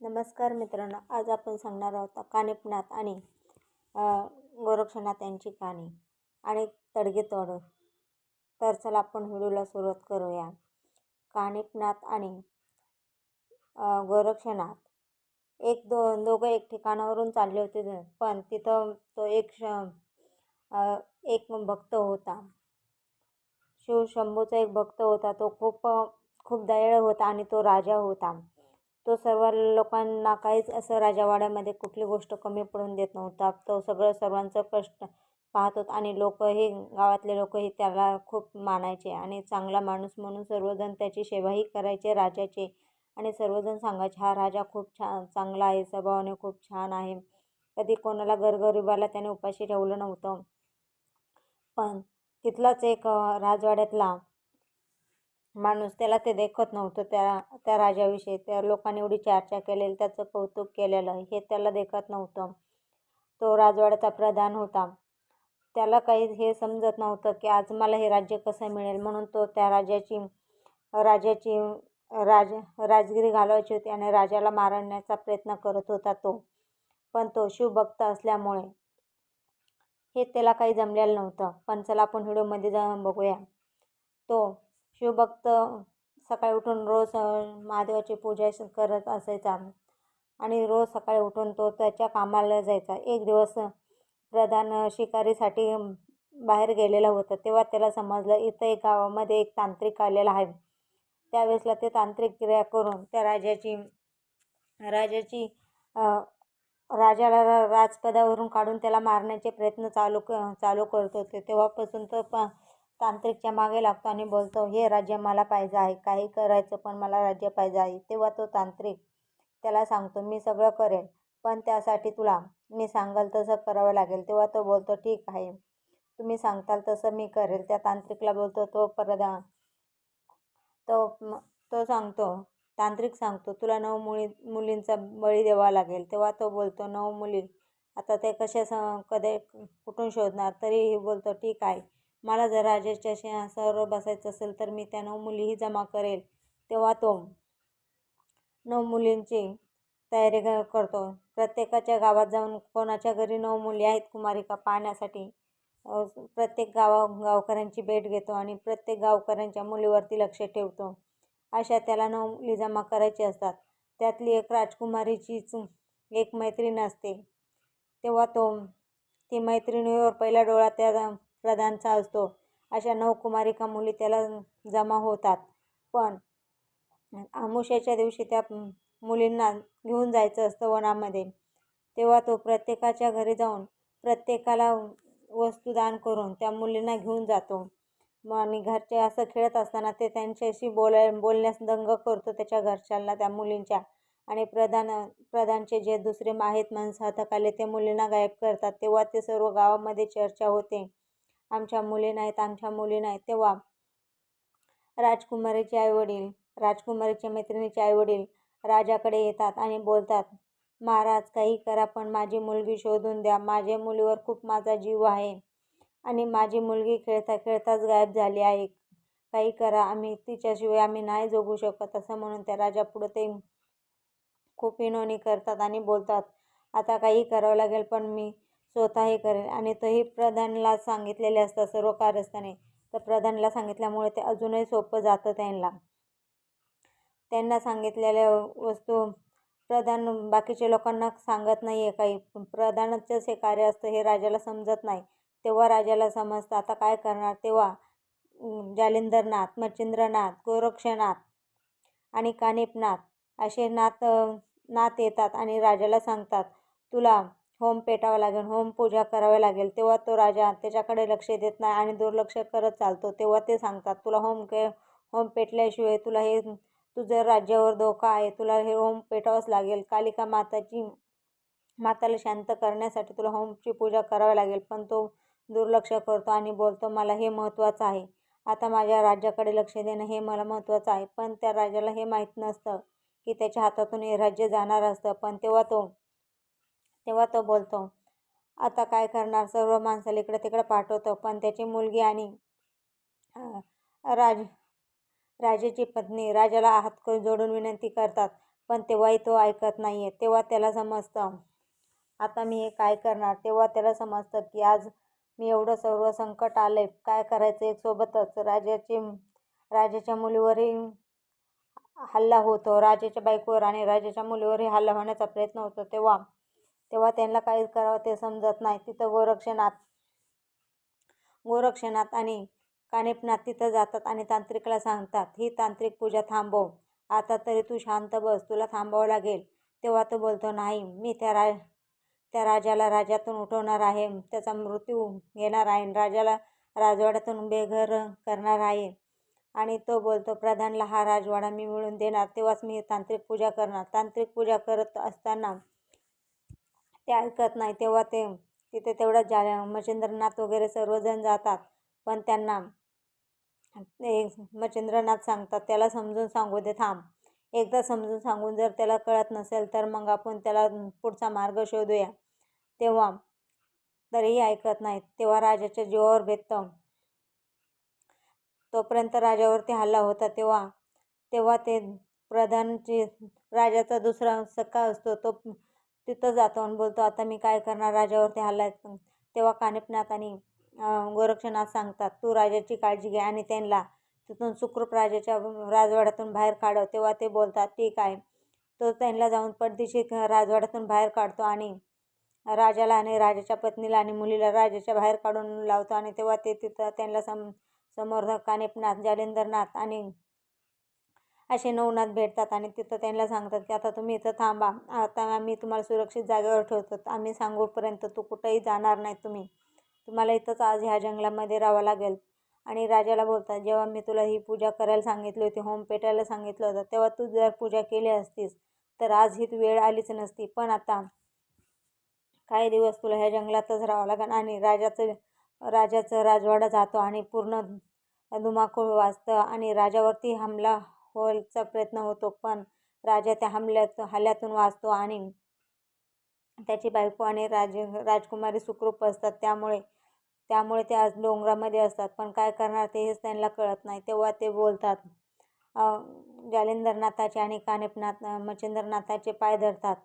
नमस्कार मित्रांनो आज आपण सांगणार आहोत कानिपनाथ आणि गोरक्षनाथ यांची कहाणी आणि तडगे तोड. तर चला आपण व्हिडिओला सुरुवात करूया. कानिपनाथ आणि गोरक्षनाथ एक दो दोघं एक ठिकाणावरून चालले होते पण तिथं तो एक श एक भक्त होता. शिव शंभूचा एक भक्त होता तो खूप खूप दयाळ होता आणि तो राजा होता. तो सर्व लोकांना काहीच असं राजावाड्यामध्ये कुठली गोष्ट कमी पडून देत नव्हता. तो सगळं सर्वांचं कष्ट पाहत होता आणि लोकही गावातले लोकही त्याला खूप मानायचे आणि चांगला माणूस म्हणून सर्वजण त्याची सेवाही करायचे राजाचे. आणि सर्वजण सांगायचे हा राजा खूप छान चांगला आहे स्वभावाने खूप छान आहे. कधी कोणाला गरगरिबाला त्याने उपाशी ठेवलं नव्हतं. पण तिथलाच एक राजवाड्यातला माणूस त्याला ते देखत नव्हतं. त्या त्या राजाविषयी त्या लोकांनी एवढी चर्चा केलेली त्याचं कौतुक केलेलं हे त्याला देखत नव्हतं. तो राजवाड्याचा प्रधान होता. त्याला काही हे समजत नव्हतं की आज मला हे राज्य कसं मिळेल. म्हणून तो त्या राजाची राजाची राज राजगिरी घालवायची होती आणि राजाला मारण्याचा प्रयत्न करत होता तो. पण तो शिवभक्त असल्यामुळे हे त्याला काही जमलेलं नव्हतं. पण चला आपण व्हिडिओमध्ये जाऊन बघूया. तो शिवभक्त सकाळी उठून रोज महादेवाची पूजा करत असायचा. आणि रोज सकाळी उठून तो त्याच्या कामाला जायचा. एक दिवस प्रधान शिकारीसाठी बाहेर गेलेला होता. तेव्हा त्याला समजलं इथं एक गावामध्ये एक तांत्रिक आलेला आहे. त्यावेळेसला ते तांत्रिक क्रिया करून त्या राजाची राजाची राजाला राजपदावरून काढून त्याला मारण्याचे प्रयत्न चालू क चालू करत होते. तेव्हापासून तो प तांत्रिकच्या मागे लागतो आणि बोलतो हे राज्य मला पाहिजे आहे. काही करायचं पण मला राज्य पाहिजे आहे. तेव्हा तो तांत्रिक त्याला सांगतो मी सगळं करेल पण त्यासाठी तुला मी सांगाल तसं करावं लागेल. तेव्हा तो बोलतो ठीक आहे. तुम्ही सांगताल तसं मी करेल. त्या तांत्रिकला बोलतो तो परदा तो तो सांगतो तांत्रिक सांगतो तुला नऊ मुली मुलींचा बळी द्यावा लागेल. तेव्हा तो बोलतो नऊ मुली आता ते कशा स कधी कुठून शोधणार? तरीही बोलतो ठीक आहे. मला जर राजेशच्या सिंहासावर बसायचं असेल तर मी त्या नऊ मुलीही जमा करेल. तेव्हा तो नऊ मुलींची तयारी करतो. प्रत्येकाच्या गावात जाऊन कोणाच्या घरी नऊ मुली आहेत कुमारिका पाहण्यासाठी प्रत्येक गावा गावकऱ्यांची भेट घेतो आणि प्रत्येक गावकऱ्यांच्या मुलीवरती लक्ष ठेवतो. अशा त्याला नऊ मुली जमा करायची असतात. त्यातली एक राजकुमारीचीच एक मैत्रीण असते. तेव्हा तो ती मैत्रिणीवर पहिला डोळा त्या प्रधानचा असतो. अशा नऊ कुमारिका मुली त्याला जमा होतात. पण आमुष्याच्या दिवशी त्या मुलींना घेऊन जायचं असतं वनामध्ये. तेव्हा तो प्रत्येकाच्या घरी जाऊन प्रत्येकाला वस्तू दान करून त्या मुलींना घेऊन जातो. मग आणि घरचे असं खेळत असताना ते त्यांच्याशी बोलाय बोलण्यास दंग करतो त्याच्या घरच्यांना त्या मुलींच्या. आणि प्रधान प्रधानचे जे दुसरे माहीत माणसं हातात आले ते मुलींना गायब करतात. तेव्हा ते सर्व गावामध्ये चर्चा होते. आमच्या मुली नाहीत आमच्या मुली नाहीत तेव्हा राजकुमारीचे आईवडील राजकुमारीच्या मैत्रिणीचे आईवडील राजाकडे येतात आणि बोलतात महाराज काही करा पण माझी मुलगी शोधून द्या. माझ्या मुलीवर खूप माझा जीव आहे आणि माझी मुलगी खेळता खेळताच गायब झाली आहे. काही करा आम्ही तिच्याशिवाय आम्ही नाही जगू शकत असं म्हणून त्या राजा पुढं ते खूप विनवणी करतात आणि बोलतात आता काही करावं लागेल पण मी स्वतःही करेल. आणि तोही प्रधानला सांगितलेले असतात सर्व कारस्थाने. तर प्रधानला सांगितल्यामुळे ते अजूनही सोपं जातं त्यांना. त्यांना सांगितलेल्या वस्तू प्रधान बाकीच्या लोकांना सांगत नाही आहे काही प्रधानचंच हे कार्य असतं हे राजाला समजत नाही. तेव्हा राजाला समजतं आता काय करणार? तेव्हा जालिंदरनाथ मच्छिंद्रनाथ गोरक्षनाथ आणि कानिपनाथ असे नाथ नाथ येतात आणि राजाला सांगतात तुला होम पेटावं लागेल होम पूजा करावी लागेल. तेव्हा तो राजा त्याच्याकडे लक्ष देत नाही आणि दुर्लक्ष करत चालतो. तेव्हा ते सांगतात तुला होम के होम पेटल्याशिवाय तुला हे तुझं राज्यावर धोका आहे. तुला हे होम पेटावंच लागेल. कालिका माताची माताला शांत करण्यासाठी तुला होमची पूजा करावी लागेल. पण तो दुर्लक्ष करतो आणि बोलतो मला हे महत्त्वाचं आहे. आता माझ्या राज्याकडे लक्ष देणं हे मला महत्त्वाचं आहे. पण त्या राजाला हे माहीत नसतं की त्याच्या हातातून हे राज्य जाणार असतं. पण तेव्हा तो तेव्हा तो बोलतो आता काय करणार? सर्व माणसाला इकडं तिकडं पाठवतो पण त्याची मुलगी आणि राज राजाची पत्नी राजाला हात जोडून विनंती करतात पण तेव्हाही तो ऐकत नाही आहे तेव्हा त्याला समजतं आता मी हे काय करणार? तेव्हा त्याला समजतं की आज मी एवढं सर्व संकट आलं आहे काय करायचं एक सोबतच? राजाची राजाच्या मुलीवरही हल्ला होतो. राजाच्या बायकोवर आणि राजाच्या मुलीवरही हल्ला होण्याचा प्रयत्न होतो तेव्हा तेव्हा त्यांना काय करावं ते समजत नाही. तिथं गोरक्षनाथ गोरक्षनाथ आणि कानिपनाथ तिथं जातात आणि तांत्रिकला सांगतात ही तांत्रिक पूजा थांबव. आता तरी तू शांत बस तुला थांबावं लागेल. तेव्हा तो बोलतो नाही मी त्या रा त्या राजाला राजातून उठवणार आहे. त्याचा मृत्यू घेणार आहे राजाला राजवाड्यातून बेघर करणार आहे. आणि तो बोलतो प्रधानला हा राजवाडा मी मिळून देणार. तेव्हाच मी तांत्रिक पूजा करणार. तांत्रिक पूजा करत असताना ते ऐकत नाही. तेव्हा ते तिथे तेवढं जा मच्छिंद्रनाथ वगैरे सर्वजण जातात. पण त्यांना एक मच्छिंद्रनाथ सांगतात त्याला समजून सांगू दे थांब. एकदा समजून सांगून जर त्याला कळत नसेल तर मग आपण त्याला पुढचा मार्ग शोधूया. तेव्हा तरीही ऐकत नाहीत. तेव्हा राजाच्या जीवावर भेटतं तोपर्यंत राजावरती हल्ला होता. तेव्हा तेव्हा ते प्रधानची राजाचा दुसरा सखा असतो. तो तिथं जातो आणि बोलतो आता मी काय करणार? राजावरती हल्ला आहे तेव्हा कानिपनाथ आणि गोरक्षनाथ सांगतात तू राजाची काळजी घे आणि त्यांना तिथून सुखरूप राजाच्या राजवाड्यातून बाहेर काढव. तेव्हा ते बोलतात ठीक आहे. तो त्यांना जाऊन पडदिशी राजवाड्यातून बाहेर काढतो आणि राजाला आणि राजाच्या पत्नीला आणि मुलीला राजाच्या बाहेर काढून लावतो आणि तेव्हा ते तिथं त्यांना सम समोर कानिपनाथ जालिंदरनाथ आणि असे नवनाथ भेटतात आणि तिथं त्यांना सांगतात की आता तुम्ही इथं थांबा. आता आम्ही तुम्हाला सुरक्षित जागेवर ठेवतो. आम्ही सांगूपर्यंत तू कुठंही जाणार नाही तुम्ही. तुम्हाला इथंच आज ह्या जंगलामध्ये राहावं लागेल. आणि राजाला बोलतात जेव्हा मी तुला ही पूजा करायला सांगितली होती होम पेटायला सांगितलं होतं तेव्हा तू जर पूजा केली असतीस तर आज ही वेळ आलीच नसती. पण आता काही दिवस तुला ह्या जंगलातच राहावं लागेल. आणि राजाचं राजाचं राजवाडा जातो आणि पूर्ण धुमाकूळ वाजतं आणि राजावरती हमला होण्याचा प्रयत्न होतो पण राजा त्या हमल्यात हल्ल्यातून वाचतो आणि त्याची बायको आणि राज राजकुमारी सुखरूप असतात. त्यामुळे त्यामुळे ते आज डोंगरामध्ये असतात. पण काय करणार ते हेच त्यांना कळत नाही. तेव्हा ते बोलतात जालिंदरनाथाचे आणि कानेपनाथ मच्छिंद्रनाथाचे पाय धरतात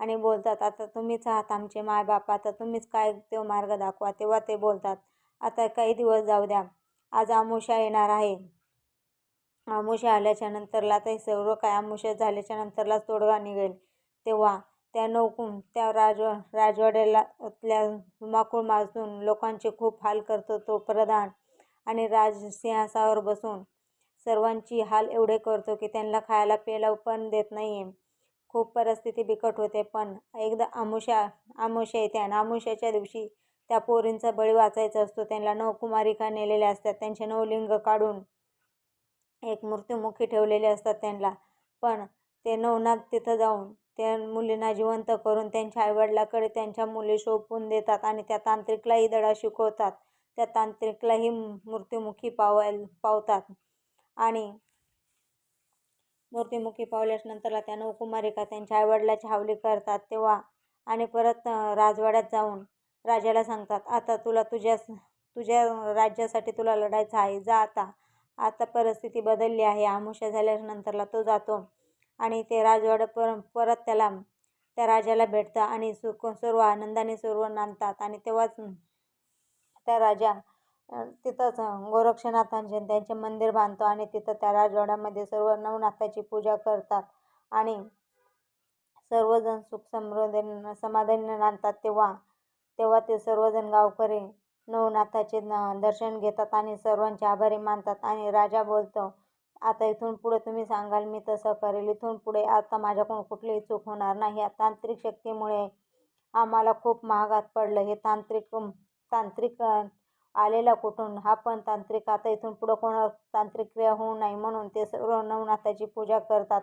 आणि बोलतात आता तुम्हीच आहात आमचे मायबाप. आता तुम्हीच काय तो मार्ग दाखवा. तेव्हा ते बोलतात आता काही दिवस जाऊ द्या. आज आमुषा येणार आहे. आमुषा आल्याच्या नंतरला ते सर्व काय आमुषा झाल्याच्या नंतरलाच तोडगा निघेल. तेव्हा त्या नौकून त्या राज राजवाड्याला धुमाकूळ माजून लोकांचे खूप हाल करतो तो प्रधान आणि राजसिंहासावर बसून. सर्वांची हाल एवढे करतो की त्यांना खायला प्यायला पण देत नाही आहे खूप परिस्थिती बिकट होते पण एकदा आमुषा आमुषा येते आणि आमुषाच्या दिवशी त्या पोरींचा बळी वाचायचा असतो. त्यांना नवकुमारिका नेलेल्या असतात. त्यांचे नवलिंग काढून एक मृत्युमुखी ठेवलेले असतात त्यांना. पण ते नवनाथ तिथं जाऊन त्या मुलींना जिवंत करून त्यांच्या आईवडिलाकडे त्यांच्या मुली शोपून देतात आणि त्या तांत्रिकलाही धडा शिकवतात. त्या तांत्रिकलाही मृत्युमुखी पावाय पावतात. आणि मृत्युमुखी पावल्यानंतरला त्या नवकुमारिका त्यांच्या आईवडिलाची हावली करतात तेव्हा आणि परत राजवाड्यात जाऊन राजाला सांगतात आता तुला तुझ्या तुझ्या राज्यासाठी तुला लढायचं आहे. जा आता. आता परिस्थिती बदलली आहे. आमुष्या झाल्यानंतरला तो जातो आणि ते राजवाडा पर परत त्याला त्या राजाला भेटतं आणि सुख सर्व आनंदाने सर्व नांदतात आणि तेव्हाच त्या राजा तिथंच गोरक्षनाथांचे त्यांचे मंदिर बांधतो आणि तिथं त्या राजवाड्यामध्ये सर्व नवनाथाची पूजा करतात आणि सर्वजण सुख समृद्धी समाधानी नांदतात. तेव्हा तेव्हा ते सर्वजण गावकरी नवनाथाचे दर्शन घेतात आणि सर्वांचे आभारी मानतात. आणि राजा बोलतो आता इथून पुढे तुम्ही सांगाल मी तसं करेल. इथून पुढे आता माझ्याकडून कुठलीही चूक होणार नाही. या तांत्रिक शक्तीमुळे आम्हाला खूप महागात पडलं. हे तांत्रिक तांत्रिक आलेला कुठून? हा पण तांत्रिक. आता इथून पुढं कोणा तांत्रिक क्रिया होऊ नाही म्हणून ते सर्व नवनाथाची पूजा करतात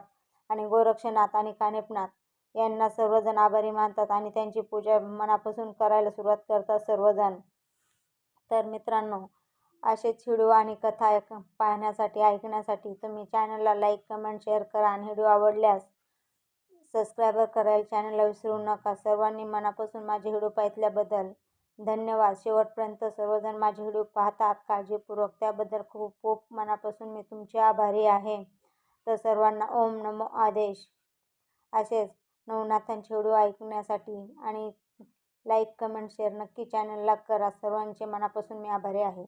आणि गोरक्षनाथ आणि कानेपनाथ यांना सर्वजण आभारी मानतात आणि त्यांची पूजा मनापासून करायला सुरुवात करतात सर्वजण. तर मित्रांनो असेच व्हिडिओ आणि कथा ऐक पाहण्यासाठी ऐकण्यासाठी तुम्ही चॅनलला लाईक कमेंट शेअर करा आणि व्हिडिओ आवडल्यास सबस्क्रायबर करायला चॅनलला विसरू नका. सर्वांनी मनापासून माझे व्हिडिओ पाहिल्याबद्दल धन्यवाद. शेवटपर्यंत सर्वजण माझे व्हिडिओ पाहतात. काळजीपूर्वक. त्याबद्दल खूप खूप मनापासून मी तुमचे आभारी आहे. तर सर्वांना ओम नमो आदेश. असेच नवनाथांचे व्हिडिओ ऐकण्यासाठी आणि लाईक कमेंट शेअर नक्की चॅनलला करा. सर्वांचे मनापासून मी आभारी आहे.